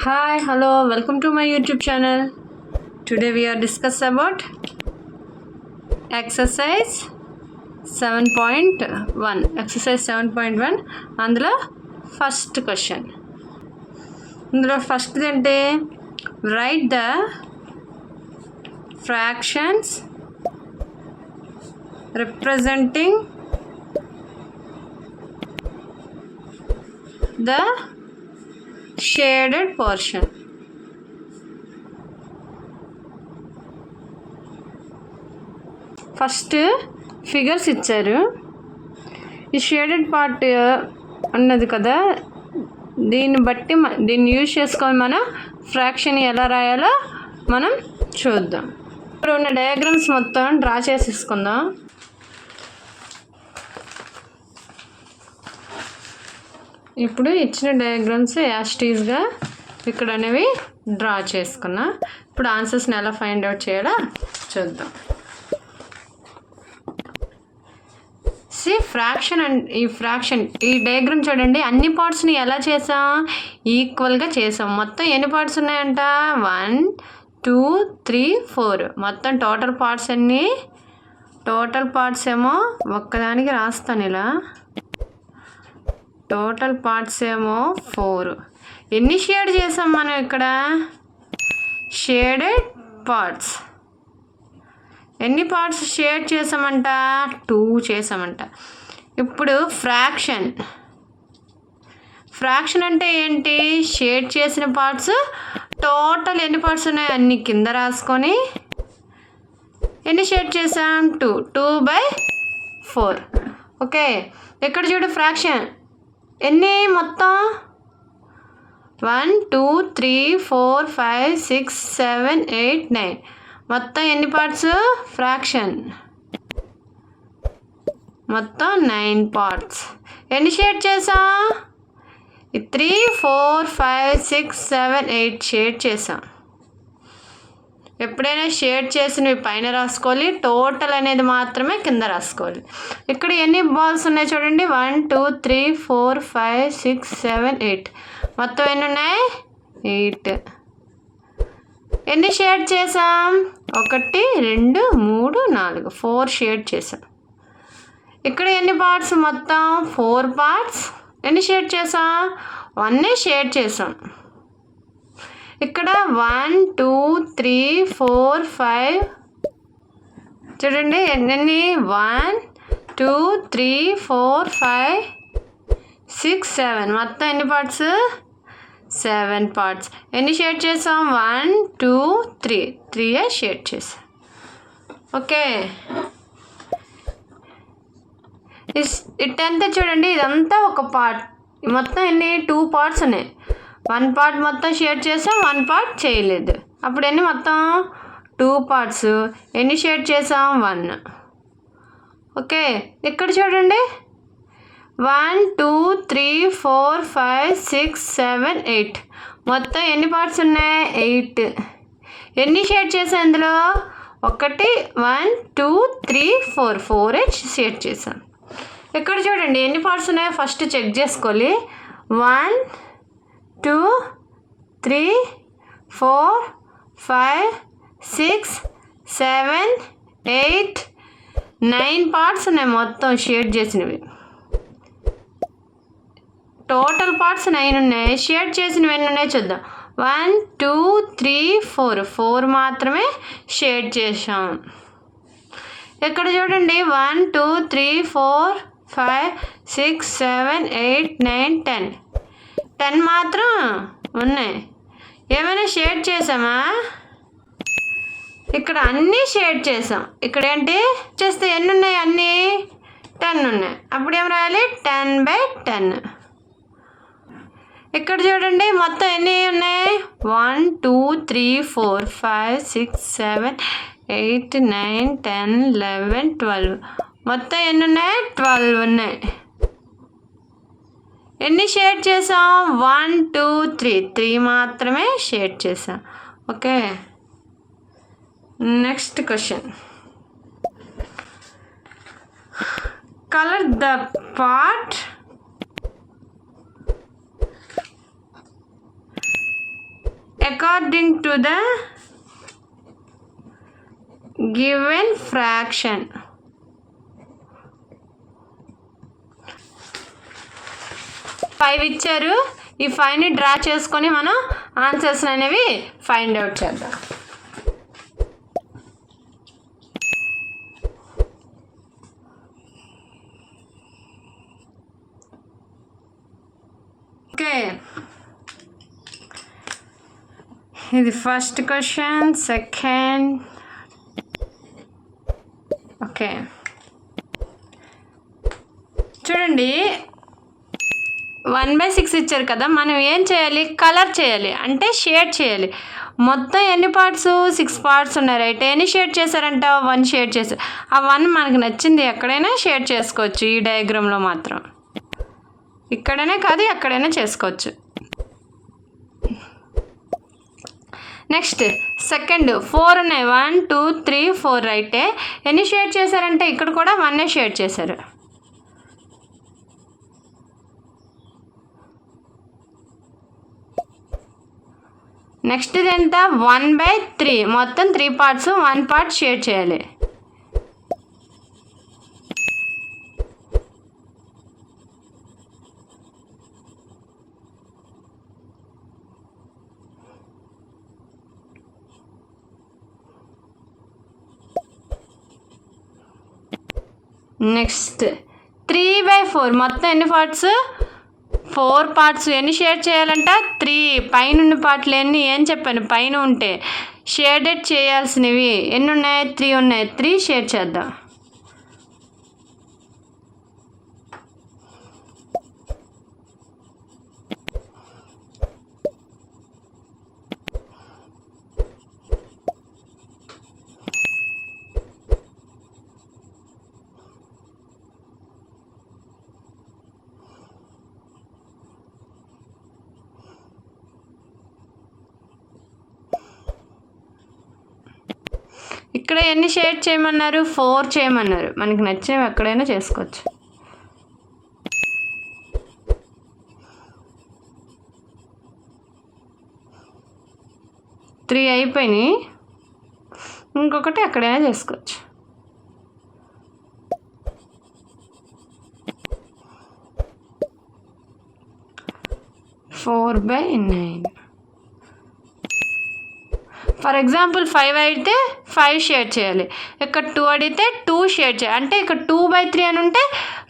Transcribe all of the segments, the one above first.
Hi hello welcome to my YouTube channel today we are discuss about exercise seven point one exercise seven point one అందులో first question అందులో first అంటే right the fractions representing the shaded portion first figures ఇచ్చారు. ఈ shaded part ఉన్నది కదా దీన్ని బట్టి దీన్ని యూజ్ చేసుకొని మనం ఫ్రాక్షన్ ఎలా రాయాలో మనం చూద్దాం. ఇప్పుడు ఉన్న డయాగ్రామ్స్ మొత్తం డ్రా చేసేసుకుందాం. ఇప్పుడు ఇచ్చిన డయాగ్రామ్స్ యాస్టీస్గా ఇక్కడ అనేవి డ్రా చేసుకున్నా. ఇప్పుడు ఆన్సర్స్ని ఎలా ఫైండ్ అవుట్ చేయాలా చూద్దాం. సి ఫ్రాక్షన్ అండ్ ఈ ఫ్రాక్షన్ ఈ డయాగ్రామ్ చూడండి అన్ని పార్ట్స్ని ఎలా చేసాం? ఈక్వల్గా చేసాం. మొత్తం ఎన్ని పార్ట్స్ ఉన్నాయంట? వన్ టూ త్రీ ఫోర్ మొత్తం టోటల్ పార్ట్స్ అన్నీ టోటల్ పార్ట్స్ ఏమో ఒక్కదానికి రాస్తాను ఇలా. టోటల్ పార్ట్స్ ఏమో ఫోర్. ఎన్ని షేడ్ చేసాం మనం ఇక్కడ? Shaded parts. ఎన్ని పార్ట్స్ షేడ్ చేసామంట? టూ చేసామంట. ఇప్పుడు ఫ్రాక్షన్. ఫ్రాక్షన్ అంటే ఏంటి? షేడ్ చేసిన పార్ట్స్. టోటల్ ఎన్ని పార్ట్స్ ఉన్నాయి? అన్ని కింద రాసుకొని ఎన్ని షేడ్ చేసాం? Two. Two by four. Okay. ఎక్కడ చూడు ఫ్రాక్షన్. ఎన్ని మొత్తం? One two three four five six seven eight nine. మొత్తం ఎన్ని పార్ట్స్? ఫ్రాక్షన్. మొత్తం నైన్ పార్ట్స్. ఎన్ని షేడ్ చేసాం three four five six seven eight shade చేసాం ఎప్పుడైనా షేడ్ చేసినవి పైన రాసుకోవాలి. టోటల్ అనేది మాత్రమే కింద రాసుకోవాలి. ఇక్కడ ఎన్ని బాల్స్ ఉన్నాయి చూడండి. One two three four five six seven eight. మొత్తం ఎన్ని ఉన్నాయి? ఎయిట్. ఎన్ని షేడ్ చేసాం ఒకటి రెండు మూడు నాలుగు. ఫోర్ షేడ్ చేసాం ఇక్కడ ఎన్ని పార్ట్స్ మొత్తం? Four parts. ఎన్ని షేడ్ చేసాం వన్నే షేడ్ చేసాం ఇక్కడ one two three four five. చూడండి ఎన్ని one two three four five six seven. మొత్తం ఎన్ని పార్ట్స్? Seven parts. ఎన్ని షేడ్ చేసాం? One two three. త్రీయే షేడ్ చేసాం. ఓకే. ఇట్ ఎంత చూడండి ఇదంతా ఒక పార్ట్. మొత్తం ఎన్ని? టూ పార్ట్స్ ఉన్నాయి. వన్ పార్ట్ మొత్తం షేడ్ చేసాం వన్ పార్ట్ చేయలేదు. అప్పుడు ఎన్ని మొత్తం? టూ పార్ట్స్ ఎన్ని షేడ్ చేసాం? వన్ ఓకే ఇక్కడ చూడండి. One two three four five six seven eight మొత్తం ఎన్ని పార్ట్స్ ఉన్నాయి? ఎయిట్ ఎన్ని షేడ్ చేసాం ఇందులో? ఒకటి one two three four four shade చేసాం. ఇక్కడ చూడండి ఎన్ని పార్ట్స్ ఉన్నాయో? ఫస్ట్ చెక్ చేసుకోవాలి. One two three four five six seven eight nine parts ఉన్నాయి మొత్తం షేడ్ చేసినవి. టోటల్ పార్ట్స్ నైన్ ఉన్నాయి. షేడ్ చేసినవి ఎన్ని ఉన్నాయి చూద్దాం. One two three four. Four మాత్రమే షేడ్ చేసాం ఇక్కడ చూడండి. One two three four five six seven eight nine ten. Ten మాత్రం ఉన్నాయి. ఏమైనా షేడ్ చేసామా ఇక్కడ అన్నీ షేడ్ చేసాం ఇక్కడ ఏంటి? చేస్తే ఎన్ని ఉన్నాయి? అన్నీ టెన్ ఉన్నాయి. అప్పుడు ఏం రాయాలి? Ten by ten. ఇక్కడ చూడండి మొత్తం ఎన్ని ఉన్నాయి? One two three four five six seven eight nine ten eleven twelve. మొత్తం ఎన్ని ఉన్నాయి? ట్వెల్వ్ ఉన్నాయి. ఎన్ని షేడ్ చేసాం వన్ టూ త్రీ. త్రీ మాత్రమే షేడ్ చేసాం okay. Next question. Colour the part according to the given fraction. Five ఇచ్చారు. ఈ ఫైవ్ని డ్రా చేసుకొని మనం ఆన్సర్స్ అనేవి ఫైండ్ అవుట్ చేద్దాం. ఓకే ఇది ఫస్ట్ క్వశ్చన్ సెకండ్ ఓకే చూడండి వన్ బై సిక్స్ ఇచ్చారు కదా మనం ఏం చేయాలి? కలర్ చేయాలి అంటే షేడ్ చేయాలి. మొత్తం ఎన్ని పార్ట్స్? సిక్స్ పార్ట్స్ ఉన్నాయి రైట్? ఎన్ని షేడ్ చేశారంట? వన్ షేడ్ చేశారు ఆ వన్ మనకు నచ్చింది ఎక్కడైనా షేడ్ చేసుకోవచ్చు ఈ డయాగ్రామ్లో మాత్రం. ఇక్కడనే కాదు ఎక్కడైనా చేసుకోవచ్చు. నెక్స్ట్ సెకండ్ ఫోర్ ఉన్నాయి. వన్ టూ త్రీ ఫోర్ రైటే. ఎన్ని షేడ్ చేశారంటే ఇక్కడ కూడా వన్నే షేడ్ చేశారు. నెక్స్ట్ ఎంత వన్ బై త్రీ. మొత్తం three parts one part share చేయాలి. Next three by four. మొత్తం ఎన్ని పార్ట్స్? ఫోర్ పార్ట్స్ ఎన్ని షేడ్ చేయాలంట? త్రీ. పైన పార్ట్లు ఎన్ని? ఏం చెప్పాను? పైన ఉంటే. షేడెడ్ చేయాల్సినవి ఎన్ని ఉన్నాయి త్రీ ఉన్నాయి. త్రీ షేడ్ చేద్దాం. ఇక్కడ ఎన్ని షేడ్ చేయమన్నారు? ఫోర్ చేయమన్నారు. మనకి నచ్చినవి ఎక్కడైనా చేసుకోవచ్చు. త్రీ అయిపోయినాయి. ఇంకొకటి ఎక్కడైనా చేసుకోవచ్చు. Four by nine. For example five అయితే ఫైవ్ షేర్ చేయాలి. ఇక్కడ టూ అడిగితే టూ షేర్ చేయాలి. అంటే ఇక్కడ టూ బై త్రీ అని ఉంటే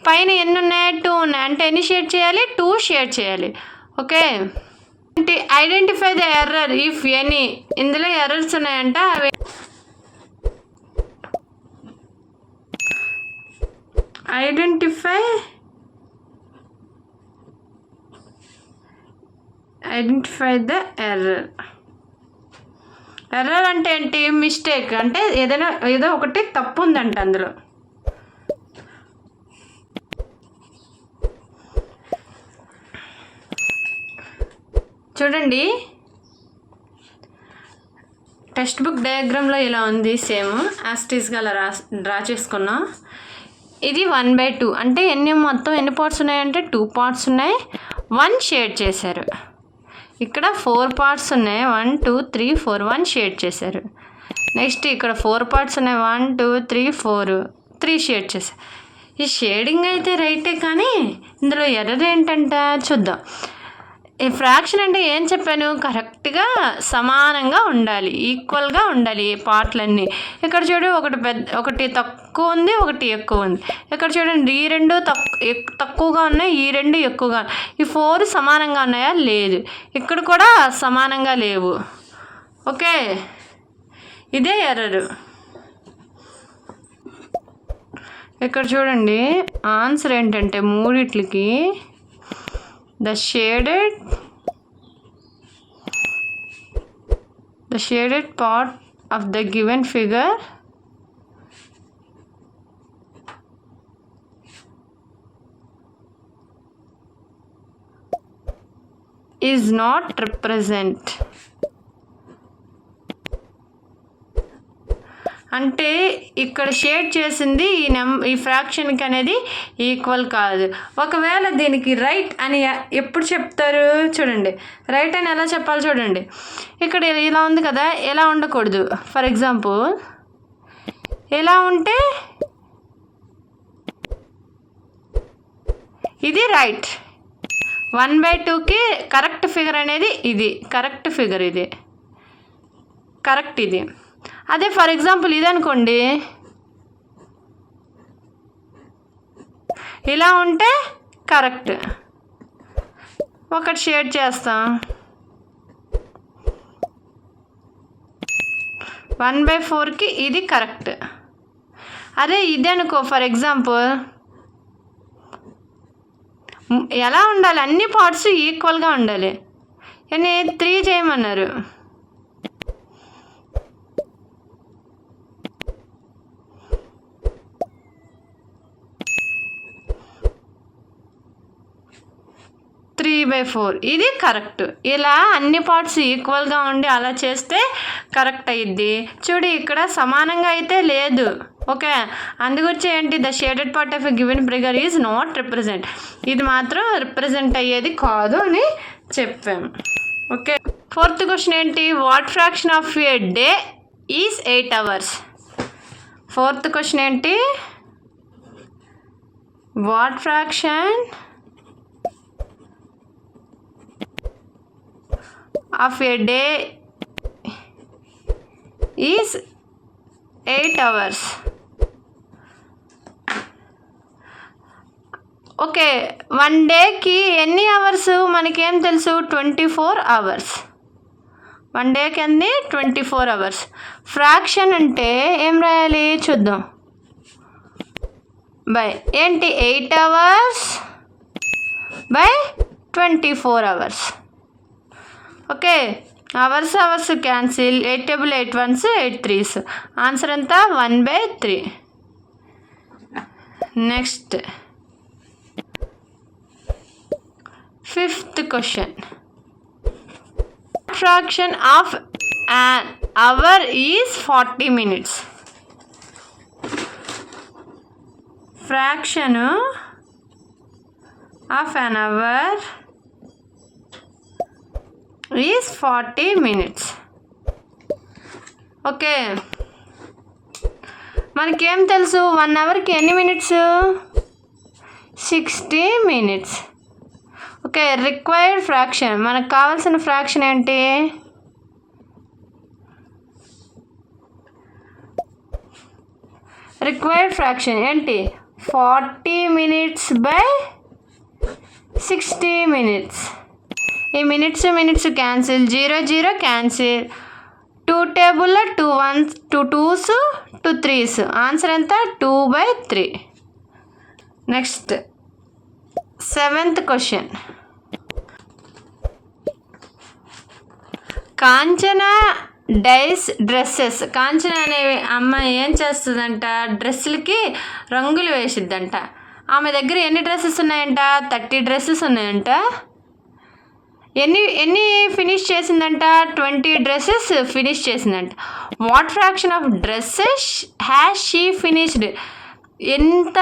పైన ఎన్ని ఉన్నాయి? టూ ఉన్నాయి. అంటే ఎన్ని షేర్ చేయాలి? టూ షేర్ చేయాలి. Okay? Identify the error. If any. ఇందులో ఎర్రర్స్ ఉన్నాయంట. అవి identify identify the error. Error అంటే ఏంటి? మిస్టేక్ అంటే ఏదైనా ఏదో ఒకటి తప్పు ఉందంట అందులో. చూడండి. టెక్స్ట్ బుక్ డయాగ్రామ్లో ఇలా ఉంది సేమ్ యాస్టీస్గా అలా రా డ్రా చేసుకున్నాం. ఇది వన్ బై టూ అంటే ఎన్ని మొత్తం ఎన్ని పార్ట్స్ ఉన్నాయంటే టూ పార్ట్స్ ఉన్నాయి. వన్ షేడ్ చేశారు. ఇక్కడ ఫోర్ పార్ట్స్ ఉన్నాయి. One two three four one shade చేశారు. నెక్స్ట్ ఇక్కడ ఫోర్ పార్ట్స్ ఉన్నాయి. One two three four three shade చేశారు ఈ షేడింగ్ అయితే రైటే కానీ ఇందులో ఎర్రర్ ఏంటంటే చూద్దాం. ఫ్రాక్షన్ అంటే ఏం చెప్పాను? కరెక్ట్గా సమానంగా ఉండాలి. ఈక్వల్గా ఉండాలి పార్ట్లన్నీ ఇక్కడ చూడు ఒకటి పెద్ద ఒకటి తక్కువ ఉంది ఒకటి ఎక్కువ ఉంది. ఇక్కడ చూడండి ఈ రెండు తక్కు తక్కువగా ఉన్నాయి ఈ రెండు ఎక్కువగా ఈ ఫోర్ సమానంగా ఉన్నాయా? లేదు. ఇక్కడ కూడా సమానంగా లేవు. ఓకే? ఇదే ఎర్రరు ఇక్కడ చూడండి ఆన్సర్ ఏంటంటే మూడిట్లకి the shaded the shaded part of the given figure is not represent అంటే ఇక్కడ షేడ్ చేసింది ఈ నెం ఈ ఫ్రాక్షన్కి అనేది ఈక్వల్ కాదు. ఒకవేళ దీనికి రైట్ అని ఎప్పుడు చెప్తారు చూడండి. రైట్ అని ఎలా చెప్పాలి చూడండి. ఇక్కడ ఇలా ఉంది కదా ఎలా ఉండకూడదు. ఫర్ ఎగ్జాంపుల్ ఎలా ఉంటే ఇది రైట్. వన్ బై టూకి కరెక్ట్ ఫిగర్ అనేది ఇది. కరెక్ట్ ఫిగర్ ఇది. కరెక్ట్ ఇది. అదే ఫర్ ఎగ్జాంపుల్ ఇదనుకోండి. ఇలా ఉంటే కరెక్ట్. ఒకటి షేడ్ చేస్తాం. వన్ బై ఫోర్కి ఇది కరెక్ట్. అదే ఇది అనుకో ఫర్ ఎగ్జాంపుల్. ఎలా ఉండాలి? అన్ని పార్ట్స్ ఈక్వల్గా ఉండాలి. కానీ త్రీ చేయమన్నారు త్రీ బై ఫోర్ ఇది కరెక్ట్ ఇలా అన్ని పార్ట్స్ ఈక్వల్గా ఉండి అలా చేస్తే కరెక్ట్ అయ్యిద్ది చూడు ఇక్కడ సమానంగా అయితే లేదు. ఓకే? అందుగురించి ఏంటి? The shaded part of a given figure is not represent ఇది మాత్రం రిప్రజెంట్ అయ్యేది కాదు అని చెప్పాం. ఓకే? ఫోర్త్ క్వశ్చన్ ఏంటి? What fraction of a day is eight hours fourth question ఏంటి? What fraction of a day is eight hours. Okay one డేకి ఎన్ని అవర్స్? మనకేం తెలుసు? Twenty four hours. వన్ డేకి అన్ని ట్వంటీ ఫోర్ అవర్స్. ఫ్రాక్షన్ అంటే ఏం రాయాలి? చూద్దాం. బై. ఏంటి? Eight hours by twenty four hours. Okay. Hours hours cancel. Eight table eight ones eight threes. Answer ఎంత? One by three. Next. Fifth question. Fraction of an hour is forty minutes. Fraction of an hour is forty minutes okay మనకేం తెలుసు? One అవర్కి ఎన్ని minutes sixty minutes okay required fraction మనకు కావాల్సిన fraction ఏంటి? Required fraction ఏంటి? Forty minutes by sixty minutes ఈ minutes minutes cancel. Zero zero cancel. Two table two ones two twos two threes. Answer ఎంత? Two by three. Next. Seventh question. Kanchana dyes dresses. Kanchana అనే అమ్మాయి ఏం చేస్తుందంట? డ్రెస్సులకి రంగులు వేసిద్దంట. ఆమె దగ్గర ఎన్ని డ్రెస్సెస్ ఉన్నాయంట? థర్టీ డ్రెస్సెస్ ఉన్నాయంట. ఎన్ని ఎన్ని ఫినిష్ చేసిందంట? ట్వంటీ డ్రెస్సెస్ ఫినిష్ చేసిందంట. What fraction of dresses has she finished ఎంత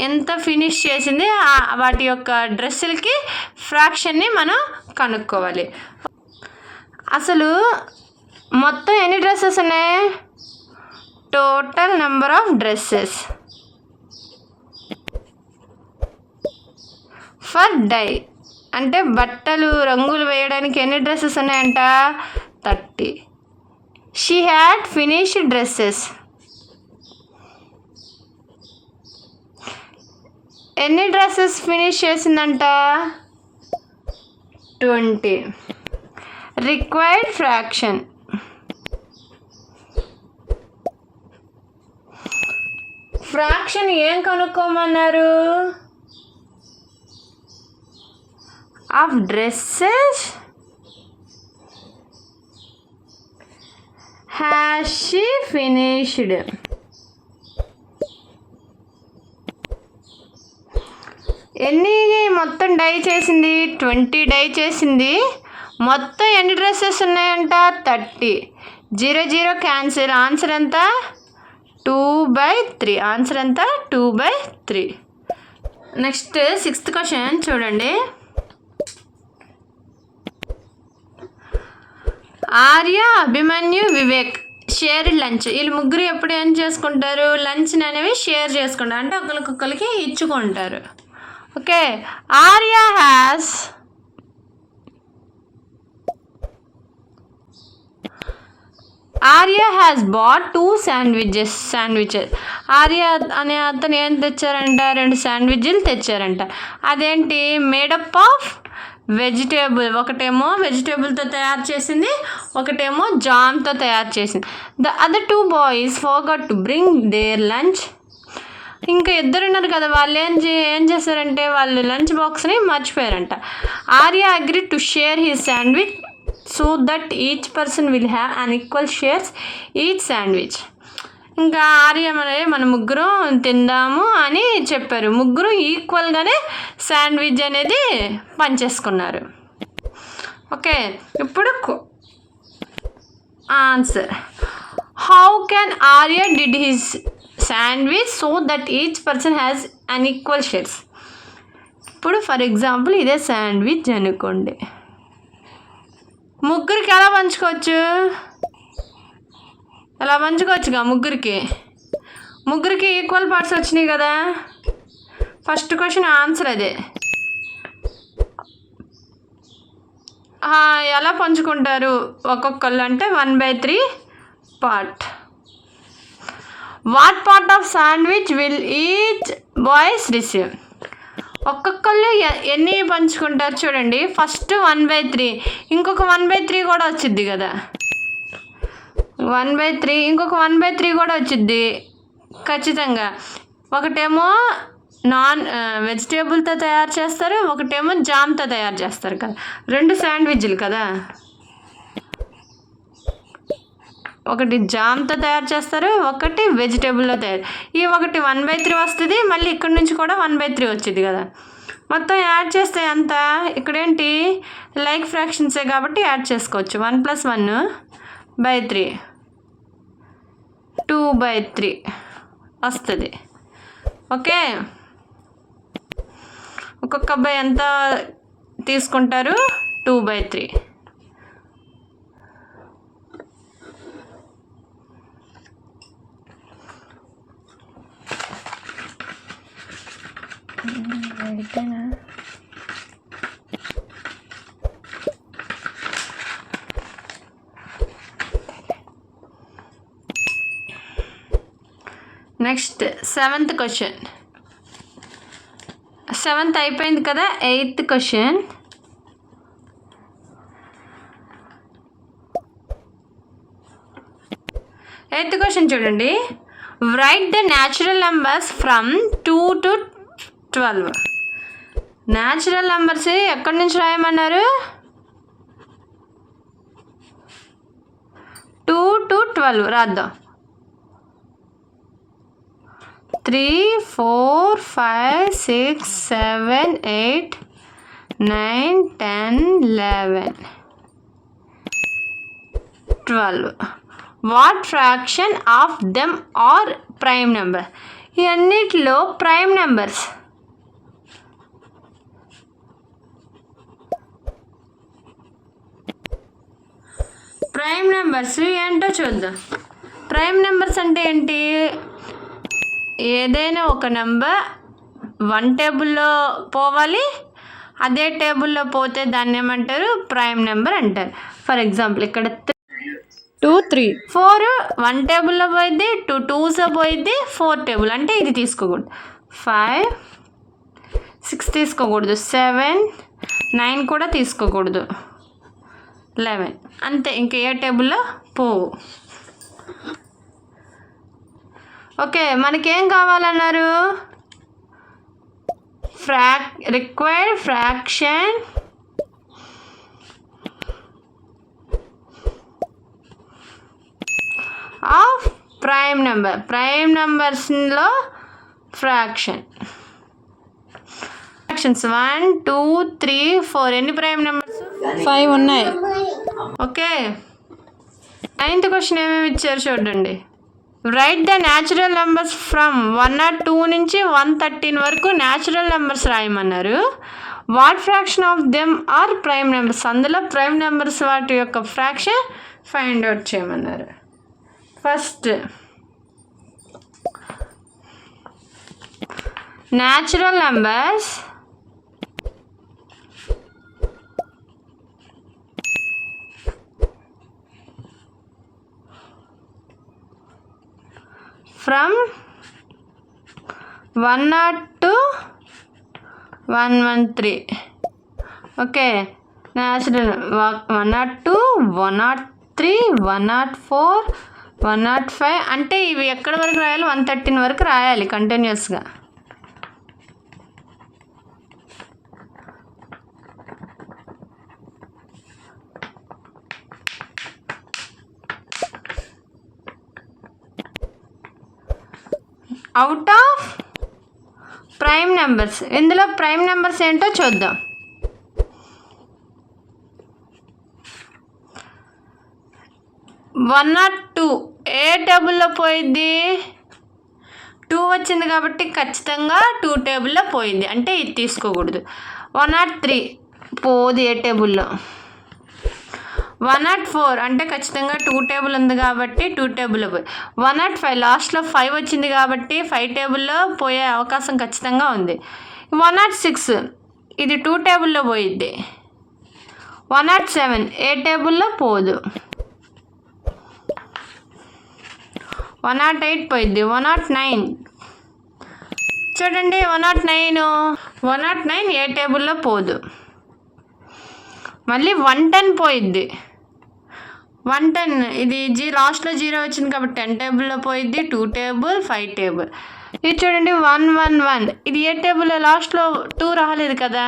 ఎంత ఫినిష్ చేసింది? వాటి యొక్క డ్రెస్సులకి ఫ్రాక్షన్ని మనం కనుక్కోవాలి. అసలు మొత్తం ఎన్ని డ్రెస్సెస్ ఉన్నాయి? Total number of dresses for dye అంటే బట్టలు రంగులు వేయడానికి ఎన్ని డ్రెస్సెస్ ఉన్నాయంట? Thirty. She had finished dresses ఎన్ని డ్రెస్సెస్ ఫినిష్ చేసిందంట? ట్వంటీ. రిక్వైర్డ్ ఫ్రాక్షన్ ఫ్రాక్షన్ ఏం కనుక్కోమన్నారు? Of dresses. Has she finished ఎన్ని మొత్తం డై చేసింది? ట్వంటీ డై చేసింది. మొత్తం ఎన్ని డ్రెస్సెస్ ఉన్నాయంట? Thirty. Zero zero cancel. Answer ఎంత? Two by three. ఆన్సర్ ఎంత? Two by three. Next sixth question చూడండి. ఆర్య అభిమన్యు వివేక్. Share lunch. వీళ్ళు ముగ్గురు ఎప్పుడు ఏం చేసుకుంటారు? లంచ్ అనేవి షేర్ చేసుకుంటారు. అంటే ఒకరికొకరికి ఇచ్చుకుంటారు. Okay. Arya has Arya has bought two sandwiches sandwiches. Arya అనే అతను ఏం తెచ్చారంట? రెండు శాండ్విచ్లు తెచ్చారంట. అదేంటి? మేడప్ ఆఫ్ వెజిటేబుల్ ఒకటేమో వెజిటేబుల్తో తయారు చేసింది ఒకటేమో జామ్తో తయారు చేసింది. The other two boys forgot to bring their lunch. ఇంకా ఇద్దరు ఉన్నారు కదా వాళ్ళు ఏం చే ఏం చేశారంటే వాళ్ళు లంచ్ బాక్స్ని మర్చిపోయారంట. Arya agree to share his sandwich so that each person will have an equal shares each sandwich. ఇంకా ఆర్య మన మన ముగ్గురం తిందాము అని చెప్పారు. ముగ్గురు ఈక్వల్గానే శాండ్విచ్ అనేది పంచేసుకున్నారు. ఓకే ఇప్పుడు answer how can Arya did his sandwich so that each person has an equal shares ఇప్పుడు ఫర్ ఎగ్జాంపుల్ ఇదే శాండ్విచ్ అనుకోండి. ముగ్గురికి ఎలా పంచుకోవచ్చు? ఎలా పంచుకోవచ్చుగా ముగ్గురికి. ముగ్గురికి ఈక్వల్ పార్ట్స్ వచ్చినాయి కదా? ఫస్ట్ క్వశ్చన్ ఆన్సర్ అదే. ఎలా పంచుకుంటారు? ఒక్కొక్కళ్ళు అంటే one by three part what part of sandwich will each boys receive ఒక్కొక్కళ్ళు ఎన్ని పంచుకుంటారు చూడండి. ఫస్ట్ వన్ బై త్రీ ఇంకొక వన్ బై త్రీ కూడా వచ్చింది కదా. వన్ బై త్రీ ఇంకొక వన్ బై త్రీ కూడా వచ్చిద్ది. ఖచ్చితంగా. ఒకటేమో నాన్ వెజిటేబుల్తో తయారు చేస్తారు ఒకటేమో జామ్తో తయారు చేస్తారు కదా. రెండు శాండ్విచ్లు కదా. ఒకటి జామ్తో తయారు చేస్తారు ఒకటి వెజిటేబుల్లో తయారు. ఈ ఒకటి వన్ బై త్రీ వస్తుంది మళ్ళీ ఇక్కడ నుంచి కూడా వన్ బై త్రీ వచ్చింది కదా. మొత్తం యాడ్ చేస్తే ఎంత? ఇక్కడేంటి? లైక్ ఫ్రాక్షన్సే కాబట్టి యాడ్ చేసుకోవచ్చు. One plus one by three. Two by three వస్తుంది. ఓకే? ఒక్కొక్క అబ్బాయి ఎంత తీసుకుంటారు? Two by three. Next seventh question. Seventh అయిపోయింది కదా ఎయిత్ క్వశ్చన్. ఎయిత్ క్వశ్చన్ చూడండి. Write the natural numbers from two to twelve natural numbers ఎక్కడి నుంచి రాయమన్నారు? టూ టు ట్వెల్వ్ రాద్దాం. Three four five six seven eight nine ten eleven. Twelve. What fraction of them are prime number? ఇవన్నిటిలో prime numbers. Prime numbers ఏంటో చూద్దాం. Prime numbers అంటే ఏంటి? ఏదైనా ఒక నెంబర్ వన్ టేబుల్లో పోవాలి అదే టేబుల్లో పోతే దాన్ని ఏమంటారు? ప్రైమ్ నెంబర్ అంటారు. ఫర్ ఎగ్జాంపుల్ ఇక్కడ టూ త్రీ. ఫోర్ వన్ టేబుల్లో పోయిద్ది టూ టూస్ పోయిద్ది ఫోర్ టేబుల్. అంటే ఇది తీసుకోకూడదు. ఫైవ్ సిక్స్ తీసుకోకూడదు. సెవెన్ నైన్ కూడా తీసుకోకూడదు. లెవెన్. అంతే ఇంక ఏ టేబుల్లో పోవు. ఓకే మనకేం కావాలన్నారు? Frac required fraction of prime number prime నెంబర్స్లో fraction fractions one two three four ఎన్ని ప్రైమ్ నెంబర్స్ ఫైవ్ ఉన్నాయి. ఓకే నైన్త్ క్వశ్చన్ ఏమేమి ఇచ్చారు చూడండి. Write the natural numbers from one nought two నుంచి వన్ థర్టీన్ వరకు natural numbers రాయమన్నారు. What fraction of them are prime numbers అందులో prime numbers వాటి యొక్క ఫ్రాక్షన్ ఫైండ్ అవుట్ చేయమన్నారు. First natural numbers from one nought to one one three okay natural one nought two one nought three one nought four one nought five అంటే ఇవి ఎక్కడి వరకు రాయాలి one thirteen వరకు రాయాలి కంటిన్యూస్గా అవుట్ ఆఫ్ ప్రైమ్ నెంబర్స్ ఇందులో ప్రైమ్ నెంబర్స్ ఏంటో చూద్దాం. వన్ నాట్ టూ ఏ టేబుల్లో పోయిద్ది? టూ వచ్చింది కాబట్టి ఖచ్చితంగా టూ టేబుల్లో పోయింది అంటే ఇది తీసుకోకూడదు. వన్ నాట్ త్రీ పోదు ఏ టేబుల్లో వన్ నాట్ ఫోర్ అంటే ఖచ్చితంగా టూ టేబుల్ ఉంది కాబట్టి టూ టేబుల్ పోయి వన్ నాట్ ఫైవ్ లాస్ట్లో ఫైవ్ వచ్చింది కాబట్టి ఫైవ్ టేబుల్లో పోయే అవకాశం ఖచ్చితంగా ఉంది. వన్ నాట్ సిక్స్ ఇది టూ టేబుల్లో పోయిద్ది. వన్ నాట్ సెవెన్ ఏ టేబుల్లో పోదు. వన్ నాట్ ఎయిట్ పోయిద్ది. వన్ నాట్ నైన్ చూడండి one nought nine. One nought nine ఏ టేబుల్లో పోదు. మళ్ళీ వన్ టెన్ పోయిద్ది. వన్ టెన్ ఇది జీ లాస్ట్లో జీరో వచ్చింది కాబట్టి టెన్ టేబుల్లో పోయిద్ది టూ టేబుల్ ఫైవ్ టేబుల్ ఇది చూడండి వన్ వన్ వన్ ఇది ఏ టేబుల్ లాస్ట్లో టూ రాలేదు కదా?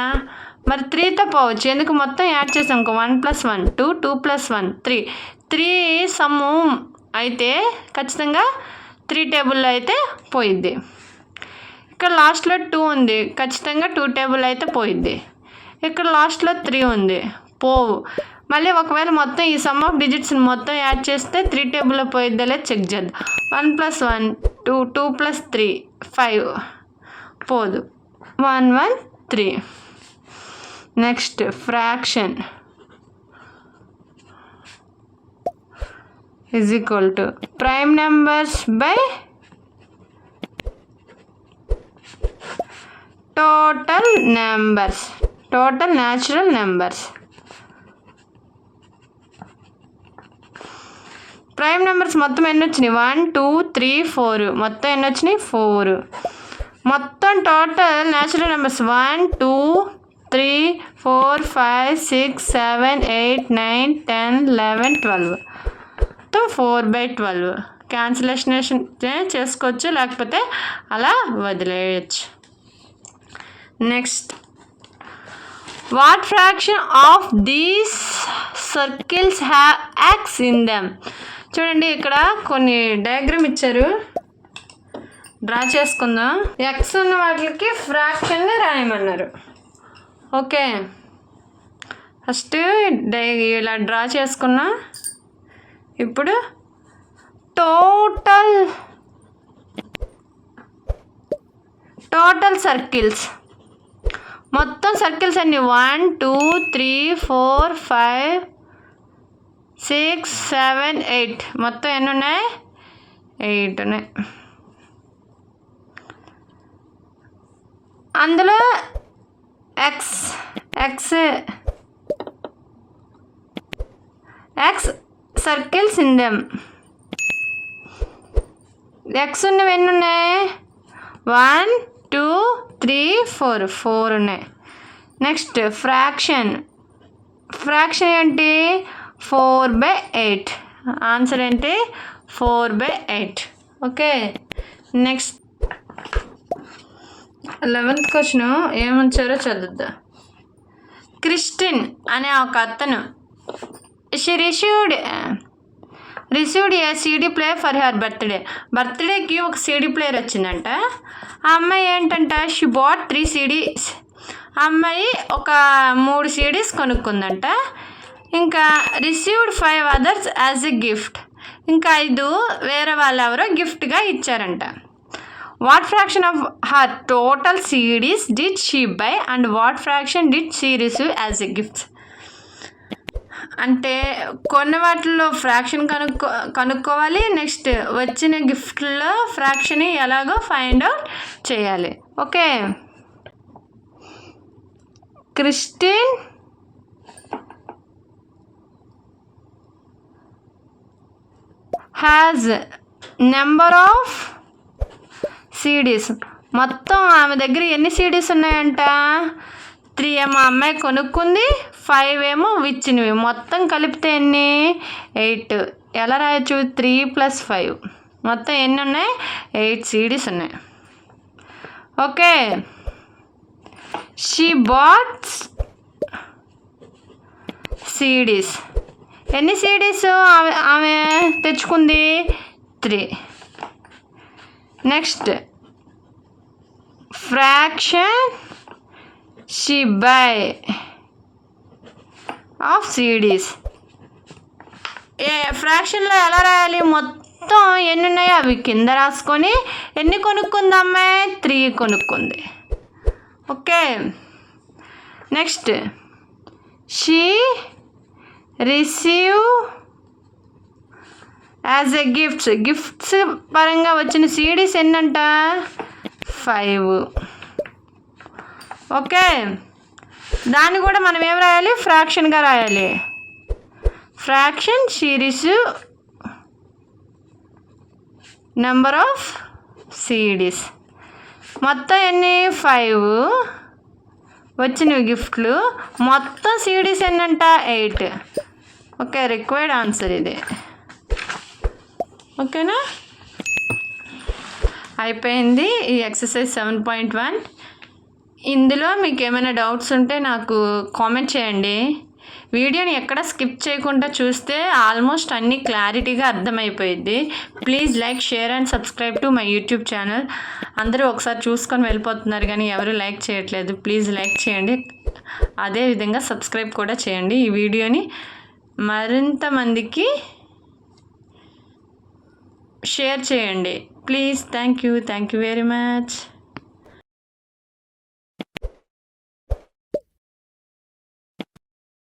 మరి త్రీతో పోవచ్చు. ఎందుకు? మొత్తం యాడ్ చేసాం ఇంకో one plus one two two plus one three three sum అయితే ఖచ్చితంగా త్రీ టేబుల్లో అయితే పోయిద్ది. ఇక్కడ లాస్ట్లో టూ ఉంది. ఖచ్చితంగా టూ టేబుల్ అయితే పోయిద్ది. ఇక్కడ లాస్ట్లో త్రీ ఉంది. పోవు. మళ్ళీ ఒకవేళ మొత్తం ఈ సమ్ ఆఫ్ డిజిట్స్ని మొత్తం యాడ్ చేస్తే త్రీ టేబుల్లో పోయిద్దా లేదు చెక్ చేద్దాం. One plus one two two plus three five పోదు. One one three next fraction is equal to prime numbers by total numbers total natural numbers prime numbers మొత్తం ఎన్ని వచ్చినాయి వన్ టూ త్రీ ఫోర్ మొత్తం ఎన్ని వచ్చినాయి four మొత్తం total natural numbers one two three four five six seven eight nine ten eleven twelve మొత్తం four by twelve cancellation చేసుకోవచ్చు లేకపోతే అలా వదిలేయచ్చు. Next what fraction of these circles have X's in them చూడండి ఇక్కడ కొన్ని డయాగ్రామ్ ఇచ్చారు. Draw చేసుకుందాం. X ఉన్న వాటికి ఫ్రాక్షన్ రాయమన్నారు. ఓకే. ఫస్ట్ డై ఇలా డ్రా చేసుకున్నా. ఇప్పుడు టోటల్ టోటల్ సర్కిల్స్. మొత్తం సర్కిల్స్ అన్ని. One two three four five six seven eight. మొత్తం ఎన్ని ఉన్నాయి ఎయిట్ ఉన్నాయి. అందులో X X X circles in them X ఉన్నవి ఎన్ని ఉన్నాయి one two three four four ఉన్నాయి. నెక్స్ట్ ఫ్రాక్షన్ ఫ్రాక్షన్ ఏంటి? Four by eight. ఆన్సర్ ఏంటి? Four by eight. Okay. Next. Eleventh question ఏముంచారో చదువుద్దా క్రిస్టిన్ అనే ఒక అతను. She received received a CD player for her birthday. బర్త్డేకి ఒక సీడీ ప్లేయర్ వచ్చిందంట. ఆ అమ్మాయి ఏంటంట? She bought three CDs. ఆ అమ్మాయి ఒక మూడు సీడీస్ కొనుక్కుందంట. ఇంకా received five others as a gift ఇంకా ఐదు వేరే వాళ్ళు ఎవరో గిఫ్ట్గా ఇచ్చారంట. What fraction of her total CDs did she buy and what fraction did she receive as a gifts అంటే కొన్ని వాటిల్లో ఫ్రాక్షన్ కనుక్కో కనుక్కోవాలి నెక్స్ట్ వచ్చిన గిఫ్ట్లో ఫ్రాక్షన్ ఎలాగో ఫైండ్ అవుట్ చేయాలి. Okay Christine has number of CDs మొత్తం ఆమె దగ్గర ఎన్ని సీడీస్ ఉన్నాయంట? త్రీ ఏమో అమ్మాయి కొనుక్కుంది ఫైవ్ ఏమో విచ్చినవి. మొత్తం కలిపితే ఎన్ని? ఎయిట్ ఎలా రాయొచ్చు? త్రీ ప్లస్ ఫైవ్ మొత్తం ఎన్ని ఉన్నాయి? ఎయిట్ సీడీస్ ఉన్నాయి. ఓకే. షీ బాట్స్ సీడీస్ ఎన్ని సీడీస్ ఆమె తెచ్చుకుంది? Three. Next. Fraction she buy of CDs. ఏ ఫ్రాక్షన్లో ఎలా రాయాలి? మొత్తం ఎన్ని ఉన్నాయో అవి కింద రాసుకొని ఎన్ని కొనుక్కుంది అమ్మాయి three కొనుక్కుంది. Okay. Next. She receive as a gifts gifts పరంగా వచ్చిన సీడీస్ ఎన్నంట? ఫైవ్ ఓకే దాన్ని కూడా మనం ఏం రాయాలి? ఫ్రాక్షన్గా రాయాలి. Fraction series number of CDs మొత్తం ఎన్ని? ఫైవ్ వచ్చినవి గిఫ్ట్లు మొత్తం సీడీస్ ఎన్నంట? ఎయిట్ ఓకే రిక్వైర్డ్ ఆన్సర్ ఇది. ఓకేనా? అయిపోయింది ఈ ఎక్సర్సైజ్ సెవెన్ పాయింట్ వన్ ఇందులో మీకు ఏమైనా డౌట్స్ ఉంటే నాకు కామెంట్ చేయండి. వీడియోని ఎక్కడ స్కిప్ చేయకుండా చూస్తే ఆల్మోస్ట్ అన్నీ క్లారిటీగా అర్థమైపోయింది please like share and subscribe to my YouTube channel అందరూ ఒకసారి చూసుకొని వెళ్ళిపోతున్నారు కానీ ఎవరు లైక్ చేయట్లేదు. ప్లీజ్ లైక్ చేయండి. అదేవిధంగా సబ్స్క్రైబ్ కూడా చేయండి ఈ వీడియోని. మరింత మందికి షేర్ చేయండి. Please thank you thank you very much.